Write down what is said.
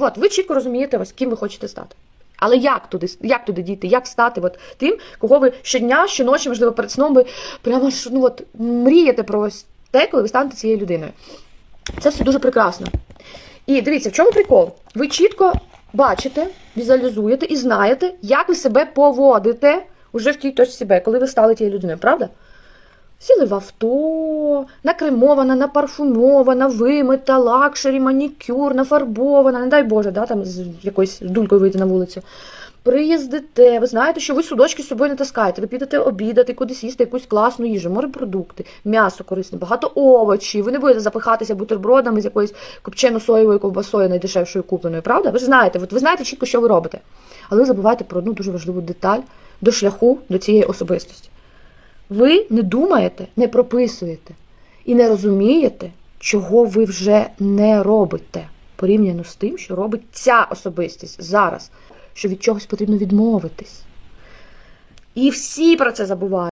От, ви чітко розумієте, ось ким ви хочете стати. Але як туди, як туди дійти? Як стати от тим, кого ви щодня, щоночі, можливо, перед сном ви прямо ж ну от мрієте про ось те, коли ви станете цією людиною. Це все дуже прекрасно. І дивіться, в чому прикол? Ви чітко бачите, візуалізуєте і знаєте, як ви себе поводите уже в тій точці Б, коли ви стали тією людиною, правда? Сіли в авто, накремована, напарфумована, вимита, лакшері, манікюр, нафарбована, не дай Боже, да, там з якоюсь дулькою вийти на вулицю. Приїздите, ви знаєте, що ви судочки з собою не таскаєте. Ви підете обідати, кудись їсти якусь класну їжу, морепродукти, м'ясо корисне, багато овочів. Ви не будете запихатися бутербродами з якоюсь копчено-соєвою ковбасою найдешевшою купленою, правда? Ви ж знаєте, от ви знаєте чітко, що ви робите. Але ви забуваєте про одну дуже важливу деталь до шляху до цієї особистості. Ви не думаєте, не прописуєте і не розумієте, чого ви вже не робите порівняно з тим, що робить ця особистість зараз, що від чогось потрібно відмовитись. І всі про це забувають.